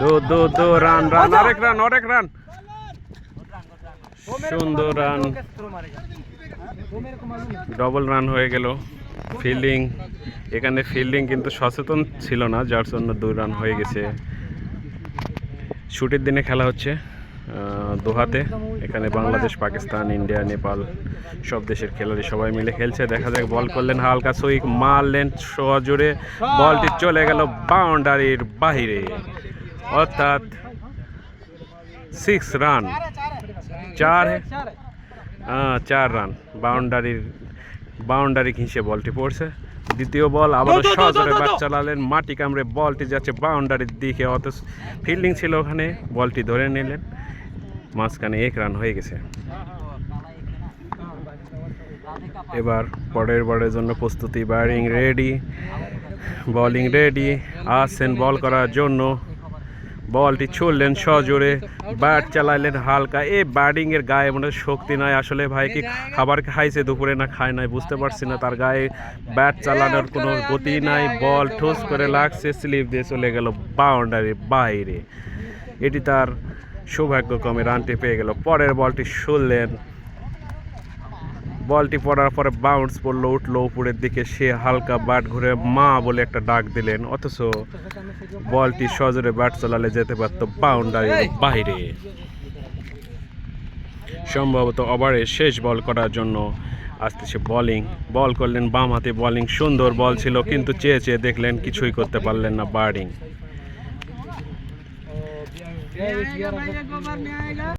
দো দো দো রান রান আরেক রান আরেক রান। সুন্দর রান। ডবল রান হয়ে গেল। ফিল্ডিং এখানে ফিল্ডিং কিন্তু সচেতন ছিল না যার জন্য দুই রান হয়ে গেছে। ছুটির দিনে খেলা হচ্ছে আহ, দোহাতে। এখানে বাংলাদেশ পাকিস্তান ইন্ডিয়া নেপাল সব দেশের খেলোয়াড়ি সবাই মিলে খেলছে। দেখা যাক বল করলেন হালকা সুইক মারলেন সজোরে। বলটি চলে গেল বাউন্ডারির বাহিরে। অর্থাৎ সিক্স রান চার চার রান বাউন্ডারির বাউন্ডারি ঘিসে বলটি পড়ছে। দ্বিতীয় বল আবারও সজোরে ব্যাট চালালেন। মাটি কামড়ে বলটি যাচ্ছে বাউন্ডারির দিকে অত ফিল্ডিং ছিল ওখানে। বলটি ধরে নিলেন। মাঝখানে এক রান হয়ে গেছে। এবার পরের বলের জন্য প্রস্তুতি। ব্যাটিং রেডি বলিং রেডি আসছেন বল করার জন্য। বলটি ছুড়লেন সজোরে ব্যাট চালাইলেন হালকা। এ ব্যাটিংয়ের গায়ে মনে শক্তি নাই। আসলে ভাই কি খাবার খাইছে দুপুরে না খায় নাই বুঝতে পারছি না। তার গায়ে ব্যাট চালানোর কোনো গতি নাই। বল ঠোস করে লাগছে, স্লিপ দিয়ে চলে গেল বাউন্ডারি বাইরে। এটি তার সৌভাগ্যক্রমে রানটি পেয়ে গেল। পরের বলটি শুনলেন বলটি পড়ার পরে বাউন্স পড়ল, উঠল উপরের দিকে। সে হালকা ব্যাট ঘুরে মা বলে একটা ডাক দিলেন। অথচ বলটি সজোরে ব্যাট চালালে যেতে পারতো বাউন্ডারি বাইরে। সম্ভবত ওভারে শেষ বল করার জন্য আসতেছে বলিং বল করলেন বাম হাতে। বোলিং সুন্দর বল ছিল, কিন্তু চেয়ে চেয়ে দেখলেন কিছুই করতে পারলেন না ব্যাটিং